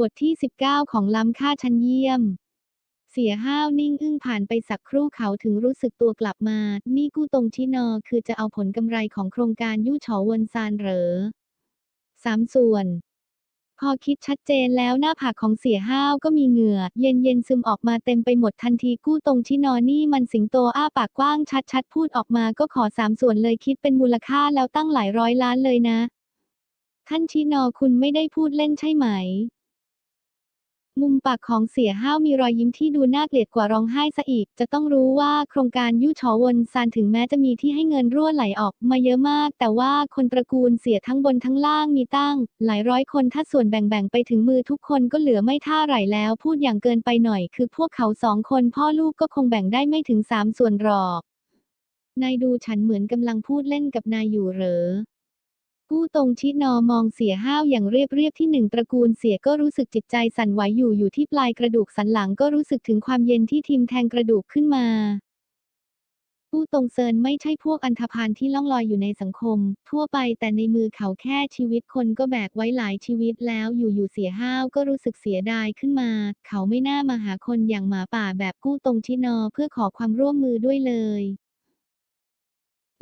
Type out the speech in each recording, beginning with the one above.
บทที่ 19 ของล้ำค่าชั้นเยี่ยม เสียห้าวนิ่งอึ้งผ่านไปสักครู่เขาถึงรู้สึกตัวกลับมา นี่กู้ตรงชินอคือจะเอาผลกำไรของโครงการยู่เฉาเวนซานเหรอสามส่วน พอคิดชัดเจนแล้วหน้าผากของเสียห้าวก็มีเหงื่อ เย็นเย็นๆซึมออกมาเต็มไปหมดทันทีกู้ตรงชินอนี่มันสิงโตอ้าปากกว้างชัดๆ พูดออกมาก็ขอสามส่วนเลยคิดเป็นมูลค่าแล้วตั้งหลายร้อยล้านเลยนะ ท่านชินอคุณไม่ได้พูดเล่นใช่ไหม มุมปากของเสียห้าวมีรอยยิ้มที่ดูน่าเกลียดกว่าร้องไห้ซะอีก จะต้องรู้ว่าโครงการยู่ฉอวนซานถึงแม้จะมีที่ให้เงินรั่วไหลออกมาเยอะมาก แต่ว่าคนตระกูลเสียทั้งบนทั้งล่างมีตั้ง หลายร้อยคนถ้าส่วนแบ่งๆไปถึงมือทุกคนก็เหลือไม่ท่าไหร่แล้ว พูดอย่างเกินไปหน่อย คือพวกเขาสองคนพ่อลูกก็คงแบ่งได้ไม่ถึงสามส่วนหรอกนายดูฉันเหมือนกำลังพูดเล่นกับนายอยู่เหรอ กู้ตรงชิดนอมองเสียห้าวอย่างเรียบเรียบที่หนึ่งตระกูลเสียก็รู้สึกจิตใจสั่นไหวอยู่อยู่ที่ปลายกระดูกสันหลังก็รู้สึกถึงความเย็นที่ทิมแทงกระดูกขึ้นมากู้ตรงเซินไม่ใช่พวกอันธพาลที่ล่องลอยอยู่ในสังคม ทั่วไปแต่ในมือเขาแค่ชีวิตคนก็แบกไว้หลายชีวิตแล้วอยู่ๆเสียห้าวก็รู้สึกเสียดายขึ้นมา เขาไม่น่ามาหาคนอย่างหมาป่าแบบกู้ตรงชินอเพื่อขอความร่วมมือด้วยเลย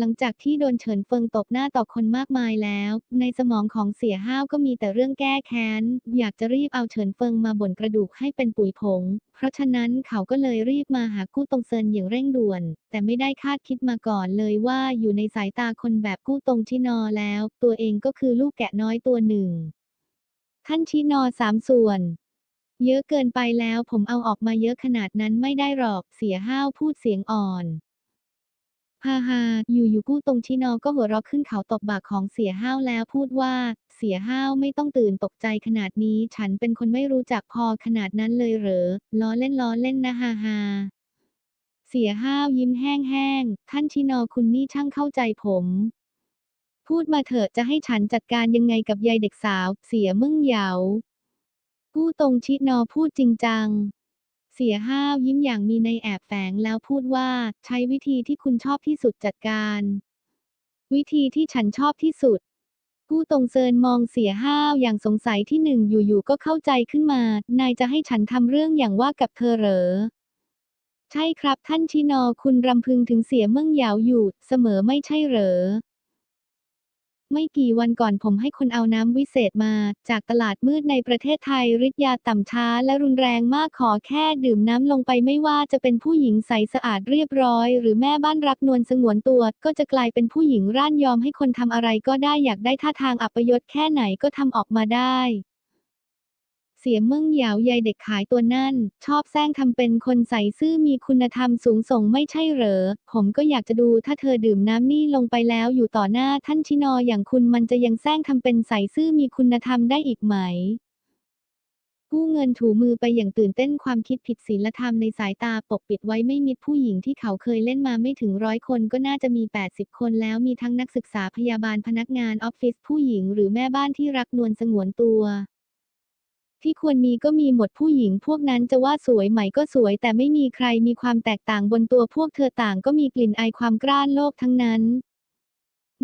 หลังจากที่โดนเฉินเฟิงตบหน้าต่อคนมากมายแล้ว ในสมองของเสียห้าวก็มีแต่เรื่องแก้แค้น อยากจะรีบเอาเฉินเฟิงมาบ่นกระดูกให้เป็นปุ๋ยผง เพราะฉะนั้นเขาก็เลยรีบมาหากู้ตรงเซินอย่างเร่งด่วน แต่ไม่ได้คาดคิดมาก่อนเลยว่าอยู่ในสายตาคนแบบกู้ตรงชินอแล้ว ตัวเองก็คือลูกแกะน้อยตัวหนึ่ง ท่านชินอสามส่วนเยอะเกินไปแล้วผมเอาออกมาเยอะขนาดนั้นไม่ได้หรอกเสียห้าวพูดเสียงอ่อน ฮ่าฮ่าอยู่อยู่กู้ตรงชินอก็หัวเราะขึ้นเขาตบบ่าของเสียห้าวแล้วพูดว่า เสียห้าวไม่ต้องตื่นตกใจขนาดนี้ ฉันเป็นคนไม่รู้จักพอขนาดนั้นเลยเหรอ ล้อเล่นล้อเล่นนะฮ่าฮ่าเสียห้าวยิ้มแห้งๆ ท่านชินอคุณนี่ช่างเข้าใจผม พูดมาเถอะจะให้ฉันจัดการยังไงกับยายเด็กสาว เสียมึงเหยากู้ตรงชินอพูดจริงจัง เสียห้าวยิ้มอย่างมีในแอบแฝงแล้วพูดว่าใช้วิธีที่คุณชอบที่สุดจัดการ วิธีที่ฉันชอบที่สุดกู้ตรงเซินมองเสียห้าวอย่างสงสัยที่หนึ่งอยู่ๆก็เข้าใจขึ้นมา นายจะให้ฉันทำเรื่องอย่างว่ากับเธอเหรอ ใช่ครับท่านชินอคุณรำพึงถึงเสียเมื่งหยาวอยู่ เสมอไม่ใช่เหรอ ไม่กี่วันก่อนผมให้คนเอาน้ำวิเศษมา จากตลาดมืดในประเทศไทยฤทธิ์ยาต่ำช้าและรุนแรงมากขอแค่ดื่มน้ำลงไปไม่ว่าจะเป็นผู้หญิงใสสะอาดเรียบร้อย หรือแม่บ้านรักนวลสงวนตัว ก็จะกลายเป็นผู้หญิงร่านยอมให้คนทำอะไรก็ได้อยากได้ท่าทางอัปยศแค่ไหนก็ทำออกมาได้ เสียเมื่งเหยาวยายเด็กขายตัวนั่น ชอบแซงทำเป็นคนใส่ซื่อมีคุณธรรมสูงส่งไม่ใช่เหรอ ผมก็อยากจะดูถ้าเธอดื่มน้ำนี่ลงไปแล้วอยู่ต่อหน้าท่านชินออย่างคุณมันจะยังแซงทำเป็นใส่ซื่อมีคุณธรรมได้อีกไหมกู้เงินถูมือไปอย่างตื่นเต้นความคิดผิดศีลธรรมในสายตาปกปิดไว้ไม่มิดผู้หญิงที่เขาเคยเล่นมาไม่ถึงร้อยคนก็น่าจะมี 80 คนแล้วมีทั้งนักศึกษาพยาบาลพนักงานออฟฟิศผู้หญิงหรือแม่บ้านที่รักนวลสงวนตัว ที่ควรมีก็มีหมดผู้หญิงพวกนั้นจะว่าสวยไหมก็สวย แต่ไม่มีใครมีความแตกต่างบนตัวพวกเธอต่างก็มีกลิ่นอายความกร้านโลกทั้งนั้น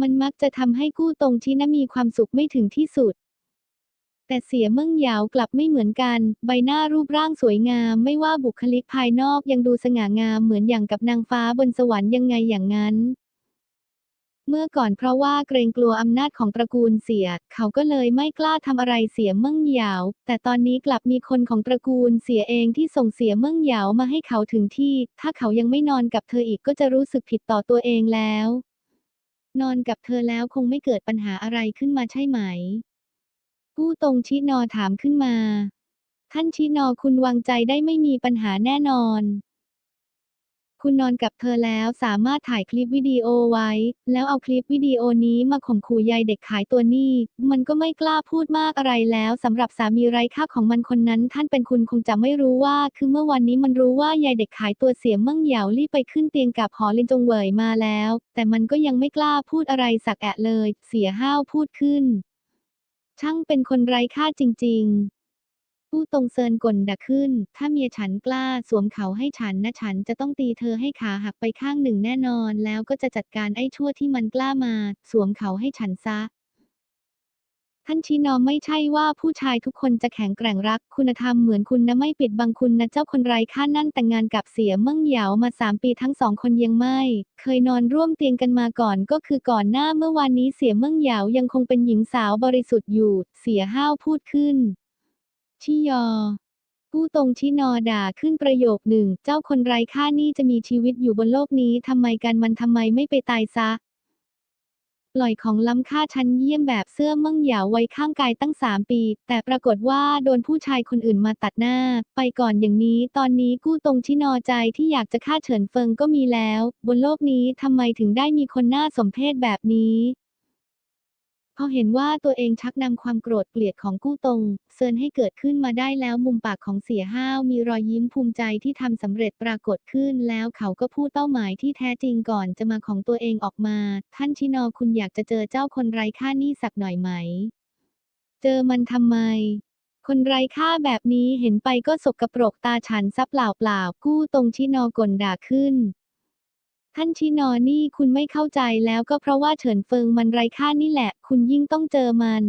มันมักจะทำให้กู้ตรงชินะมีความสุขไม่ถึงที่สุด แต่เสียเมื่งยาวกลับไม่เหมือนกัน ใบหน้ารูปร่างสวยงาม ไม่ว่าบุคลิกภายนอกยังดูสง่างามเหมือนอย่างกับนางฟ้าบนสวรรค์ยังไงอย่างนั้น เมื่อก่อนเพราะว่าเกรงกลัวอำนาจของตระกูลเสีย เขาก็เลยไม่กล้าทำอะไรเสียเมื่งเหยาว แต่ตอนนี้กลับมีคนของตระกูลเสียเองที่ส่งเสียเมื่งเหยาวมาให้เขาถึงที่ ถ้าเขายังไม่นอนกับเธออีกก็จะรู้สึกผิดต่อตัวเองแล้ว นอนกับเธอแล้วคงไม่เกิดปัญหาอะไรขึ้นมาใช่ไหมกู้ตรงชินอถามขึ้นมา ท่านชินอคุณวางใจได้ไม่มีปัญหาแน่นอน คุณนอนกับเธอแล้วสามารถถ่ายคลิปวิดีโอไว้ แล้วเอาคลิปวิดีโอนี้มาข่มขู่ยายเด็กขายตัวนี่มันก็ไม่กล้าพูดมากอะไรแล้วสำหรับสามีไร้ค่าของมันคนนั้น ท่านเป็นคุณคงจะไม่รู้ว่า คือเมื่อวันนี้มันรู้ว่ายายเด็กขายตัวเสียเมื่งเหยาลี่ไปขึ้นเตียงกับหอลินจงเหวยมาแล้ว แต่มันก็ยังไม่กล้าพูดอะไรสักแอะเลย เสียห้าวพูดขึ้น ช่างเป็นคนไร้ค่าจริง ๆ ผู้ตรงเซินกลดักขึ้น ถ้าเมียฉันกล้าสวมเขาให้ฉันนะฉันจะต้องตีเธอให้ขาหักไปข้างหนึ่งแน่นอน แล้วก็จะจัดการไอ้ชั่วที่มันกล้ามา สวมเขาให้ฉันซะท่านชินอมไม่ใช่ว่าผู้ชายทุกคนจะแข็งแกร่งรักคุณธรรมเหมือนคุณนะไม่ปิดบังคุณนะเจ้าคนไร้ค่านั่นแต่งงานกับเสียเมิ่งเหยามาสามปีทั้งสองคนยังไม่ เคยนอนร่วมเตียงกันมาก่อนก็คือก่อนหน้าเมื่อวานนี้เสียเมิ่งเหยายังคงเป็นหญิงสาวบริสุทธิ์อยู่ เสียห้าวพูดขึ้น ชิยอ ผู้ตรงชินอด่าขึ้นประโยคหนึ่ง เจ้าคนไร้ค่านี่จะมีชีวิตอยู่บนโลกนี้ทำไมกันมันทำไมไม่ไปตายซะ ปล่อยของล้ำค่าชั้นเยี่ยมแบบเสื้อเมั่งหยาไว้ข้างกายตั้งสามปี แต่ปรากฏว่าโดนผู้ชายคนอื่นมาตัดหน้า ไปก่อนอย่างนี้ ตอนนี้กู้ตรงชินอใจที่อยากจะฆ่าเฉินเฟิงก็มีแล้ว บนโลกนี้ทำไมถึงได้มีคนหน่าสมเพชแบบนี้ พอเห็นว่าตัวเองชักนำความโกรธเกลียดของกู้ตงเซินให้เกิดขึ้นมาได้แล้วมุมปากของเสียห้าวมีรอยยิ้มภูมิใจที่ทำสำเร็จปรากฏขึ้นแล้วเขาก็พูดเป้าหมายที่แท้จริงก่อนจะมาของตัวเองออกมา ท่านชินอคุณอยากจะเจอเจ้าคนไร้ค่านี่สักหน่อยไหม เจอมันทำไม คนไร้ค่าแบบนี้เห็นไปก็สกปรกตาฉันซับเปล่าเปล่ากู้ตรงชินอกลด่าขึ้น ท่านชินอนี่คุณไม่เข้าใจแล้วก็เพราะว่าเฉินเฟิงมันไร้ค่านี่แหละ คุณยิ่งต้องเจอมัน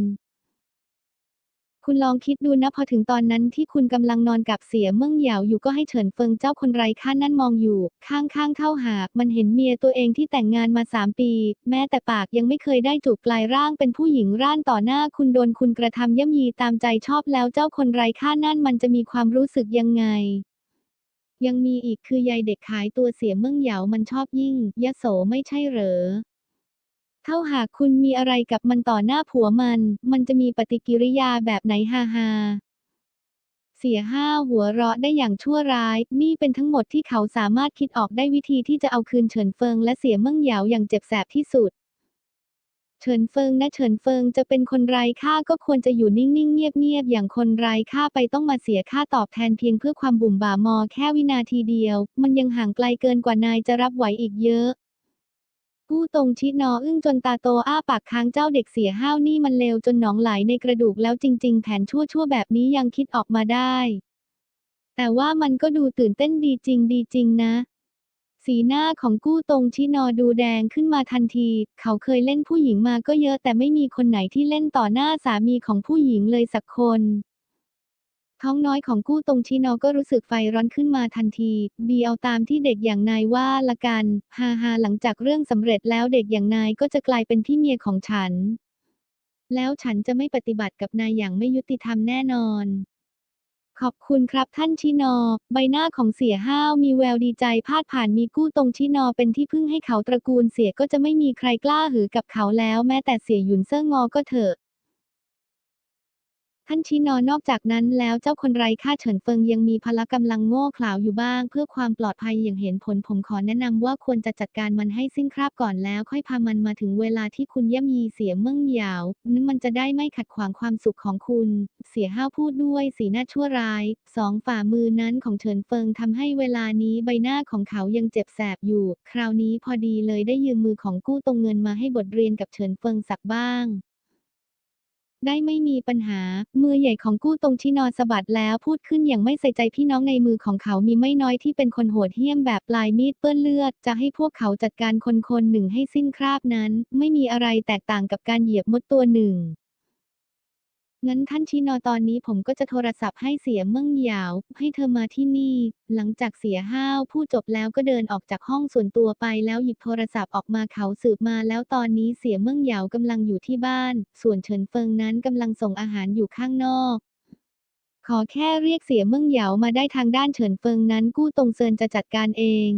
คุณลองคิดดูนะพอถึงตอนนั้นที่คุณกำลังนอนกับเสียเมิ่งเหยาอยู่ก็ให้เฉินเฟิงเจ้าคนไร้ค่านั่นมองอยู่ ข้างๆเข้าหาก มันเห็นเมียตัวเองที่แต่งงานมาสามปี แม้แต่ปากยังไม่เคยได้จูบปลายร่างเป็นผู้หญิงร่านต่อหน้าคุณโดนคุณกระทำย่ำยีตามใจชอบแล้วเจ้าคนไร้ค่านั่นมันจะมีความรู้สึกยังไง ยังมีอีกคือยายเด็กขายตัวเสียเมิ่งเหยามันชอบยิ่งยโสไม่ใช่เหรอ เท่าหากคุณมีอะไรกับมันต่อหน้าผัวมัน มันจะมีปฏิกิริยาแบบไหนฮาฮาเสียห้าหัวเราะได้อย่างชั่วร้าย นี่เป็นทั้งหมดที่เขาสามารถคิดออกได้วิธีที่จะเอาคืนเฉินเฟิงและเสียเมิ่งเหยาอย่างเจ็บแสบที่สุด เฉินเฟิงนะเฉินเฟิงจะเป็นคนไร้ค่าก็ควรจะอยู่นิ่งๆ เงียบๆ อย่างคนไร้ค่าไปต้องมาเสียค่าตอบแทนเพียงเพื่อความบุ่มบ่ามอแค่วินาทีเดียว มันยังห่างไกลเกินกว่านายจะรับไหวอีกเยอะผู้ตรงชิดนออึ้งจนตาโตอ้าปากค้างเจ้าเด็กเสียห้าวนี่มันเลวจนหนองไหลในกระดูกแล้วจริง ๆ แผนชั่วๆ แบบนี้ยังคิดออกมาได้ แต่ว่ามันก็ดูตื่นเต้นดีจริงดีจริงนะ สีหน้าของกู้ตรงชินอดูแดงขึ้นมาทันที เขาเคยเล่นผู้หญิงมาก็เยอะแต่ไม่มีคนไหนที่เล่นต่อหน้าสามีของผู้หญิงเลยสักคนท้องน้อยของกู้ตรงชินอก็รู้สึกไฟร้อนขึ้นมาทันที ดีเอาตามที่เด็กอย่างนายว่าละกัน ฮาฮาหลังจากเรื่องสำเร็จแล้วเด็กอย่างนายก็จะกลายเป็นพี่เมียของฉัน แล้วฉันจะไม่ปฏิบัติกับนายอย่างไม่ยุติธรรมแน่นอน ขอบคุณครับท่านชินอ ใบหน้าของเสียห้าวมีแววดีใจพาดผ่านมีกู้ตรงชินอเป็นที่พึ่งให้เขาตระกูลเสียก็จะไม่มีใครกล้าหือกับเขาแล้ว แม้แต่เสียหยุนเซิ่งงอก็เถอะ ท่านชินอนอกจากนั้นแล้วเจ้าคนไร้ค่าเฉินเฟิงยังมีพละกำลังโง่เขลาอยู่บ้าง เพื่อความปลอดภัยอย่างเห็นผลผมขอแนะนำว่าควรจะจัดการมันให้สิ้นคราบก่อนแล้ว ค่อยพามันมาถึงเวลาที่คุณเย่ำยีเสียเมิ่งยาวนั้นมันจะได้ไม่ขัดขวางความสุขของคุณ เสียห้าวพูดด้วยสีหน้าชั่วร้ายสองฝ่ามือนั้นของเฉินเฟิงทำให้เวลานี้ใบหน้าของเขายังเจ็บแสบอยู่ คราวนี้พอดีเลยได้ยืมมือของกู้ตรงเงินมาให้บทเรียนกับเฉินเฟิงสักบ้าง ได้ไม่มีปัญหา มือใหญ่ของกู้ตรงที่นอนสะบัดแล้วพูดขึ้นอย่างไม่ใส่ใจพี่น้องในมือของเขามีไม่น้อยที่เป็นคนโหดเหี้ยมแบบปลายมีดเปื้อนเลือด จะให้พวกเขาจัดการคนคนหนึ่งให้สิ้นคราบนั้น ไม่มีอะไรแตกต่างกับการเหยียบมดตัวหนึ่ง งั้นท่านชินอตอนนี้ผมก็จะโทรศัพท์ให้เสียเมิ่งเหยาว ให้เธอมาที่นี่ หลังจากเสียห้าวพูดจบแล้วก็เดินออกจากห้องส่วนตัวไปแล้วหยิบโทรศัพท์ออกมาเขาสืบมาแล้วตอนนี้เสียเมิ่งเหยาวกำลังอยู่ที่บ้าน ส่วนเฉินเฟิงนั้นกำลังส่งอาหารอยู่ข้างนอกขอแค่เรียกเสียเมิ่งเหยาวมาได้ทางด้านเฉินเฟิงนั้นกู้ตรงเซินจะจัดการเอง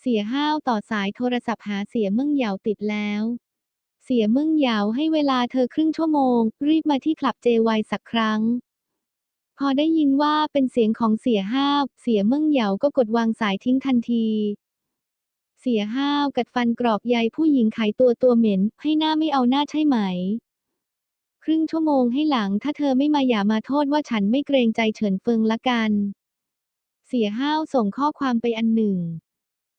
เสียห้าวต่อสายโทรศัพท์หาเสียเมิ่งเหยาวติดแล้ว เสียเมิ่งยาวให้เวลาเธอครึ่งชั่วโมง รีบมาที่คลับเจวายสักครั้ง พอได้ยินว่าเป็นเสียงของเสียห้าว เสียเมิ่งยาวก็กดวางสายทิ้งทันที เสียห้าวกัดฟันกรอกใยผู้หญิงขายตัวตัวเหม็น ให้หน้าไม่เอาหน้าใช่ไหม ครึ่งชั่วโมงให้หลังถ้าเธอไม่มาอย่ามาโทษว่าฉันไม่เกรงใจเฉินเฟิงละกัน เสียห้าวส่งข้อความไปอันหนึ่ง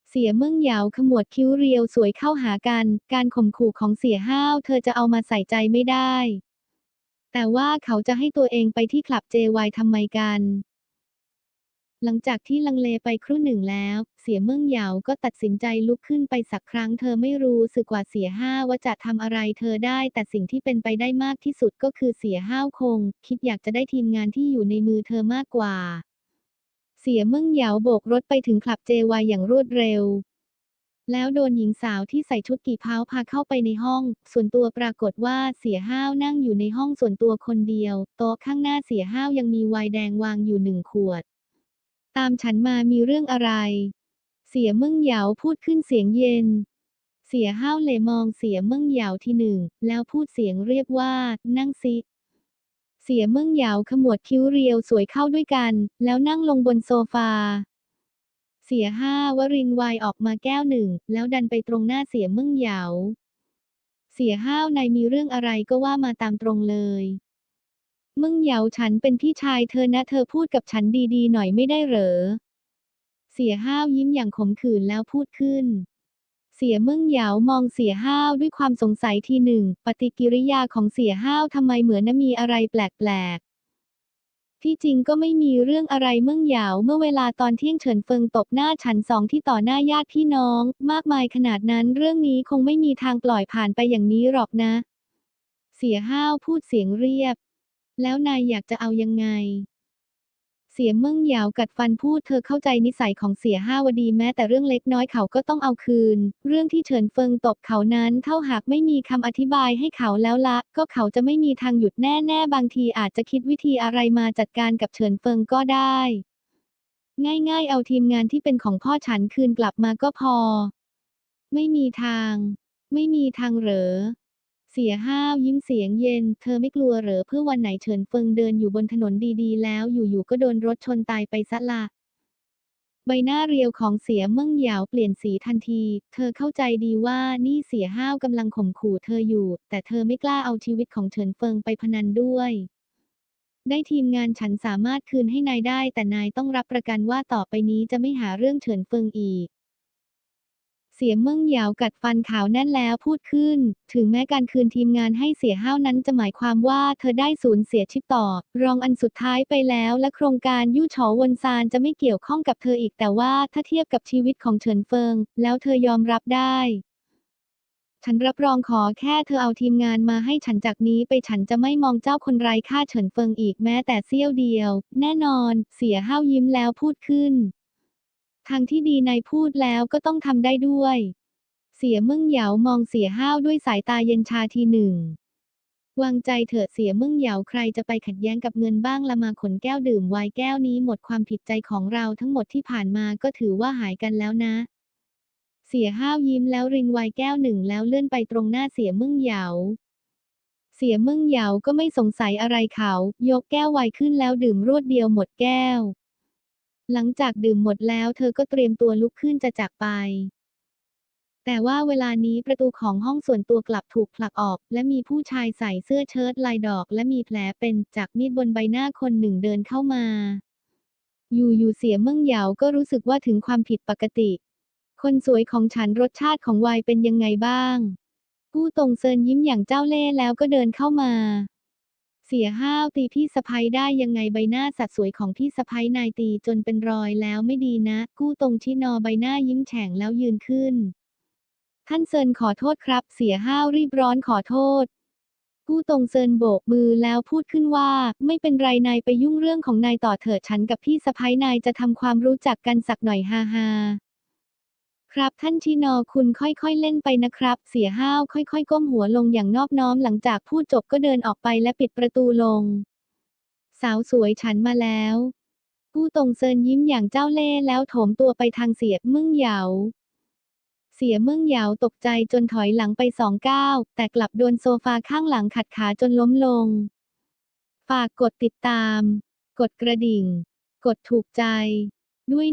เสียเมิ่งเหยาวขมวดคิ้วเรียวสวยเข้าหากัน การข่มขู่ของเสียห้าวเธอจะเอามาใส่ใจไม่ได้ แต่ว่าเขาจะให้ตัวเองไปที่คลับเจวายทำไมกัน หลังจากที่ลังเลไปครู่หนึ่งแล้ว เสียเมิ่งเหยาก็ตัดสินใจลุกขึ้นไปสักครั้ง เธอไม่รู้สึกว่าเสียห้าวว่าจะทำอะไรเธอได้ แต่สิ่งที่เป็นไปได้มากที่สุดก็คือเสียห้าวคง คิดอยากจะได้ทีมงานที่อยู่ในมือเธอมากกว่า เสียเมิ่งเหยาโบกรถไปถึงคลับเจวายอย่างรวดเร็ว แล้วโดนหญิงสาวที่ใส่ชุดกี่เพ้าพาเข้าไปในห้อง ส่วนตัวปรากฏว่าเสียห้าวนั่งอยู่ในห้องส่วนตัวคนเดียว โต๊ะข้างหน้าเสียห้าวยังมีไวน์แดงวางอยู่หนึ่งขวด ตามฉันมามีเรื่องอะไร เสียเมิ่งเหยาพูดขึ้นเสียงเย็นเสียห้าวเหลมองเสียเมิ่งเหยาทีหนึ่ง แล้วพูดเสียงเรียบว่า นั่งสิ สียเมิ่งเหยาวขมวดคิ้วเรียวสวยเข้าด้วยกัน แล้วนั่งลงบนโซฟา เสียห้าวรินวน์ออกมาแก้วหนึ่ง แล้วดันไปตรงหน้าเสียเมิ่งเหยาวเสียห้าวนายมีเรื่องอะไรก็ว่ามาตามตรงเลยเมิ่งเหยาฉันเป็นพี่ชายเธอนะเธอพูดกับฉันดีๆ หน่อยไม่ได้เหรอ เสียห้าวยิ้มอย่างขมขื่นแล้วพูดขึ้น เสียเมิ่งเหยามองเสียห้าวด้วยความสงสัยทีหนึ่ง ปฏิกิริยาของเสียห้าวทำไมเหมือนนะมีอะไรแปลกๆ ที่จริงก็ไม่มีเรื่องอะไรเมิ่งเหยาเมื่อเวลาตอนเที่ยงเฉินเฟิงตบหน้าฉันสองที่ต่อหน้าญาติพี่น้อง มากมายขนาดนั้นเรื่องนี้คงไม่มีทางปล่อยผ่านไปอย่างนี้หรอกนะ เสียห้าวพูดเสียงเรียบ แล้วนายอยากจะเอายังไง เสียเมิ่งเหยาวกัดฟันพูดเธอเข้าใจนิสัยของเสียห้าวดีแม้แต่เรื่องเล็กน้อยเขาก็ต้องเอาคืน เรื่องที่เฉินเฟิงตบเขานั้นเท่าหากไม่มีคำอธิบายให้เขาแล้วละ ก็เขาจะไม่มีทางหยุดแน่ๆ บางทีอาจจะคิดวิธีอะไรมาจัดการกับเฉินเฟิงก็ได้ ง่ายๆ เอาทีมงานที่เป็นของพ่อฉันคืนกลับมาก็พอ ไม่มีทาง ไม่มีทางเหรอ เสียห้าวยิ้มเสียงเย็น เธอไม่กลัวเหรอเพื่อวันไหนเฉินเฟิงเดินอยู่บนถนนดีๆ แล้วอยู่ๆก็โดนรถชนตายไปซะละใบหน้าเรียวของเสียเมิ่งเหยาวเปลี่ยนสีทันที เธอเข้าใจดีว่านี่เสียห้าวกำลังข่มขู่เธออยู่ แต่เธอไม่กล้าเอาชีวิตของเฉินเฟิงไปพนันด้วย ได้ทีมงานฉันสามารถคืนให้นายได้ แต่นายต้องรับประกันว่าต่อไปนี้จะไม่หาเรื่องเฉินเฟิงอีก เสียเมิ่งเหยาวกัดฟันขาวแน่นแล้วพูดขึ้น ถึงแม้การคืนทีมงานให้เสียห้าวนั้นจะหมายความว่าเธอได้สูญเสียชิปต่อ รองอันสุดท้ายไปแล้วและโครงการยู่ฉอวนซานจะไม่เกี่ยวข้องกับเธออีกแต่ว่าถ้าเทียบกับชีวิตของเฉินเฟิง แล้วเธอยอมรับได้ฉันรับรองขอแค่เธอเอาทีมงานมาให้ฉันจากนี้ไปฉันจะไม่มองเจ้าคนไร้ค่าเฉินเฟิงอีกแม้แต่เสี้ยวเดียว แน่นอน เสียห้าวยิ้มแล้วพูดขึ้น ทางที่ดีนายพูดแล้วก็ต้องทำได้ด้วย เสียเมิ่งเหยามองเสียห้าวด้วยสายตาเย็นชาทีหนึ่ง วางใจเถอะเสียเมิ่งเหยาใครจะไปขัดแย้งกับเงินบ้างละมาขนแก้วดื่มไวน์แก้วนี้หมดความผิดใจของเราทั้งหมดที่ผ่านมาก็ถือว่าหายกันแล้วนะ เสียห้าวยิ้มแล้วรินไวน์แก้วหนึ่งแล้วเลื่อนไปตรงหน้าเสียเมิ่งเหยาเสียเมิ่งเหยาก็ไม่สงสัยอะไรเขา ยกแก้วไวน์ขึ้นแล้วดื่มรวดเดียวหมดแก้ว หลังจากดื่มหมดแล้วเธอก็เตรียมตัวลุกขึ้นจะจากไป แต่ว่าเวลานี้ประตูของห้องส่วนตัวกลับถูกผลักออก และมีผู้ชายใส่เสื้อเชิ้ตลายดอก และมีแผลเป็นจากมีดบนใบหน้าคนหนึ่งเดินเข้ามา อยู่ๆเสียเมิ่งเหยาก็รู้สึกว่าถึงความผิดปกติ คนสวยของฉันรสชาติของวน์เป็นยังไงบ้าง ผู้ตรงเซินยิ้มอย่างเจ้าเล่ห์แล้วก็เดินเข้ามา เสียห้าวตีพี่สะพ้ยได้ยังไงใบหน้าสัดสวยของพี่สะพ้ยนายตีจนเป็นรอยแล้วไม่ดีนะ กู้ตรงชินอใบหน้ายิ้มแฉ่งแล้วยืนขึ้น ท่านเซินขอโทษครับ เสียห้าวรีบร้อนขอโทษ กู้ตรงเซินโบกมือแล้วพูดขึ้นว่า ไม่เป็นไรนายไปยุ่งเรื่องของนายต่อเถิดฉันกับพี่สะพ้ยนายจะทำความรู้จักกันสักหน่อยฮ่าฮา ครับท่านชินอคุณค่อยๆเล่นไปนะครับ เสียห้าวค่อยๆ ก้มหัวลงอย่างนอบน้อมหลังจากพูดจบก็เดินออกไปและปิดประตูลง สาวสวยฉันมาแล้วผู้ตรงเซินยิ้มอย่างเจ้าเล่ห์แล้วโถมตัวไปทางเสียมึ่งเหยา เสียมึ่งเหยาตกใจจนถอยหลังไปสองก้าวแต่กลับโดนโซฟาข้างหลังขัดขาจนล้มลง ฝากกดติดตาม กดกระดิ่ง กดถูกใจด้วย